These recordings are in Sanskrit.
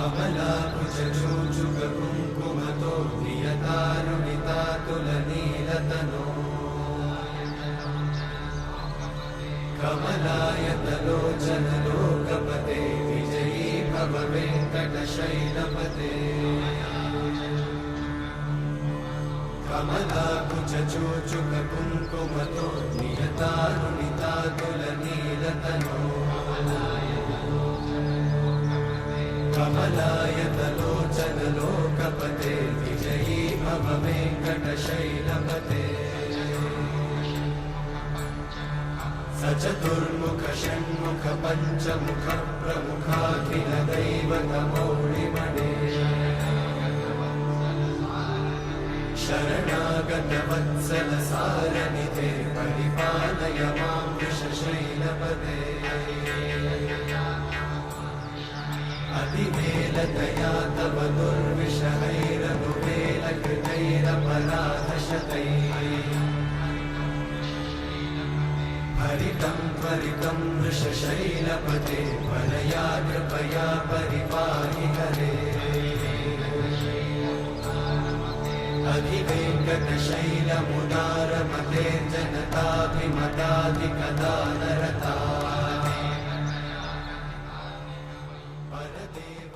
कमलाकुचूचुककुङ्कुमतो प्रियतारुणितातुलनीलतनो कमलायतलोचनलोकपते विजयी भव वेङ्कटशैलपते कमलाकुचूचुककुङ्कुमतो नियतारुणितातुलनीलतनो कमलायतलोचनलोकपते विजयी भव वेङ्कटशैलपते स चतुर्मुख षण्मुख पञ्चमुख प्रमुखाखिल दैवतमौळिमणे शरणागत वत्सल सारनिधे परिपालय मां अतिवेलतया तव दुर्विषहैरनुवेलकृतैरपराधशतैः हरितं त्वरितं वृषशैलपते वरया कृपया परिपाहि हरे अधिवेङ्कटशैलमुदारमते जनताभिमताधिकदानरता परदेवतया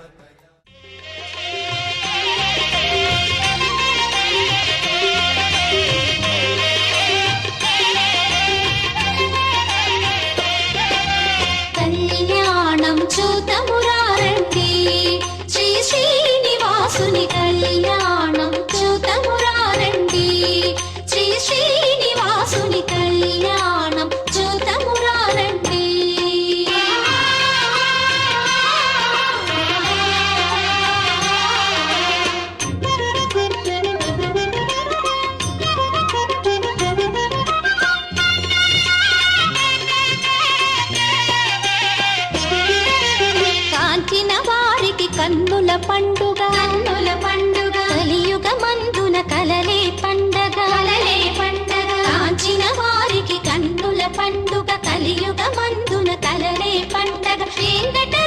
ನಿಗ పేదట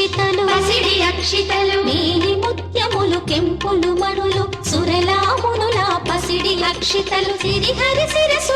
అక్షితలు పసిడి అక్షితలు. మేలి ముత్యములు కెంపులు మణులు సురలామునుల పసిడి అక్షితలు. సిరిహరి శిరసు